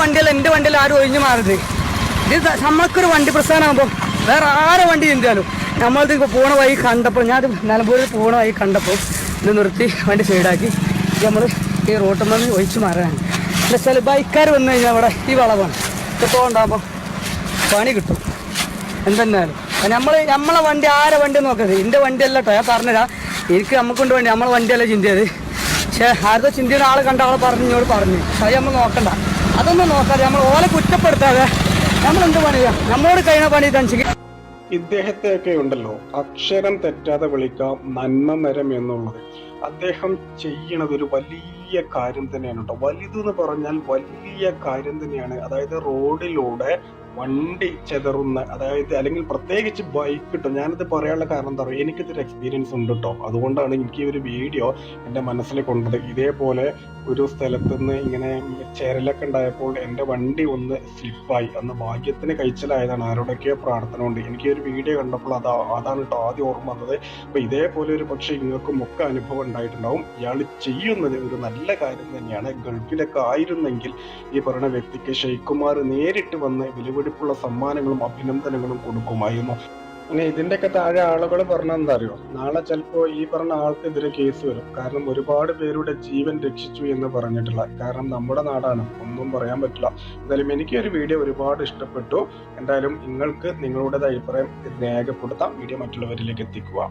വണ്ടിയല്ല എന്റെ വണ്ടിയിൽ ആരും ഒഴിഞ്ഞു മാറരുത്. ഇത് നമ്മൾക്കൊരു വണ്ടി പ്രസ്ഥാനമാകുമ്പോൾ വേറെ ആരെ വണ്ടി ചിന്തിയാലും നമ്മളത് പോണ വഴി കണ്ടപ്പോൾ ഞാൻ നിലമ്പൂരിൽ പോണ വഴി കണ്ടപ്പോൾ ഇത് നിർത്തി വണ്ടി സൈഡാക്കി. നമ്മൾ ഈ റോട്ടിൽ നിന്ന് ഒഴിച്ചു മാറാനാണ്. എന്താ വെച്ചാൽ ബൈക്കാർ വന്നു കഴിഞ്ഞാൽ അവിടെ ഈ വളവാണ്. ഇപ്പോൾ ഉണ്ടാകുമ്പോൾ പണി കിട്ടും. എന്തെന്നാലും. നമ്മൾ നമ്മളെ വണ്ടി ആരെ വണ്ടി നോക്കരുത്. എന്റെ വണ്ടിയല്ല കേട്ടോ ഞാൻ പറഞ്ഞുതരാം എനിക്ക് നമുക്കൊണ്ട് വേണ്ടി നമ്മളെ വണ്ടിയല്ല ചിന്തിയത് പക്ഷേ ആരുടെ ചിന്തയുടെ ആൾ കണ്ട ആളെ പറഞ്ഞു എന്നോട് പറഞ്ഞു. അത് നമ്മൾ നോക്കണ്ട. അതൊന്നും നോക്കാതെ നമ്മൾ ഓലെ കുറ്റപ്പെടുത്താതെ നമ്മൾ എന്ത് പണിയാ? നമ്മളോട് കഴിഞ്ഞ പണി ഇതനുസരിച്ച് ഇദ്ദേഹത്തെയൊക്കെ ഉണ്ടല്ലോ. അക്ഷരം തെറ്റാതെ വിളിക്കാം നന്മ മരം എന്നുള്ളത്. അദ്ദേഹം ചെയ്യണത് ഒരു വലിയ കാര്യം തന്നെയാണ് കേട്ടോ. വലുതെന്ന് പറഞ്ഞാൽ വലിയ കാര്യം തന്നെയാണ്. അതായത് റോഡിലൂടെ വണ്ടി ചെതറുന്ന അതായത് അല്ലെങ്കിൽ പ്രത്യേകിച്ച് ബൈക്ക് കിട്ടും ഞാനിത് പറയാനുള്ള കാരണം എന്താ പറയുക എനിക്കിതൊരു എക്സ്പീരിയൻസ് ഉണ്ട് കേട്ടോ. അതുകൊണ്ടാണ് എനിക്ക് ഈ ഒരു വീഡിയോ എന്റെ മനസ്സിൽ കൊണ്ടത്. ഇതേപോലെ ഒരു സ്ഥലത്ത് നിന്ന് ഇങ്ങനെ ചേരലൊക്കെ ഉണ്ടായപ്പോൾ എന്റെ വണ്ടി ഒന്ന് സ്ലിപ്പായി അന്ന് ഭാഗ്യത്തിന് കഴിച്ചലായതാണ്. ആരോടൊക്കെയോ പ്രാർത്ഥന കൊണ്ട് എനിക്ക് ഒരു വീഡിയോ കണ്ടപ്പോൾ അതാ അതാണ് കേട്ടോ ആദ്യം ഓർമ്മ വന്നത്. അപ്പോൾ ഇതേപോലെ ഒരു പക്ഷേ ഇങ്ങൾക്കും ഒക്കെ അനുഭവം ഉണ്ടായിട്ടുണ്ടാവും. ഇയാൾ ചെയ്യുന്നത് ഒരു നല്ല കാര്യം തന്നെയാണ്. ഗൾഫിലൊക്കെ ആയിരുന്നെങ്കിൽ ഈ പറയുന്ന വ്യക്തിക്ക് ഷെയ്ഖുമാർ നേരിട്ട് വന്ന് വിലപിടിപ്പുള്ള സമ്മാനങ്ങളും അഭിനന്ദനങ്ങളും കൊടുക്കുമായിരുന്നു. പിന്നെ ഇതിന്റെയൊക്കെ താഴെ ആളുകൾ പറഞ്ഞ എന്താ അറിയോ? നാളെ ചിലപ്പോൾ ഈ പറഞ്ഞ ആൾക്കെതിരെ കേസ് വരും. കാരണം ഒരുപാട് പേരുടെ ജീവൻ രക്ഷിച്ചു എന്ന് പറഞ്ഞിട്ടുള്ള കാരണം നമ്മുടെ നാടാണ്. ഒന്നും പറയാൻ പറ്റില്ല. എന്തായാലും എനിക്ക് ഒരു വീഡിയോ ഒരുപാട് ഇഷ്ടപ്പെട്ടു. എന്തായാലും നിങ്ങൾക്ക് നിങ്ങളുടെ അഭിപ്രായം രേഖപ്പെടുത്താം. വീഡിയോ മറ്റുള്ളവരിലേക്ക് എത്തിക്കുക.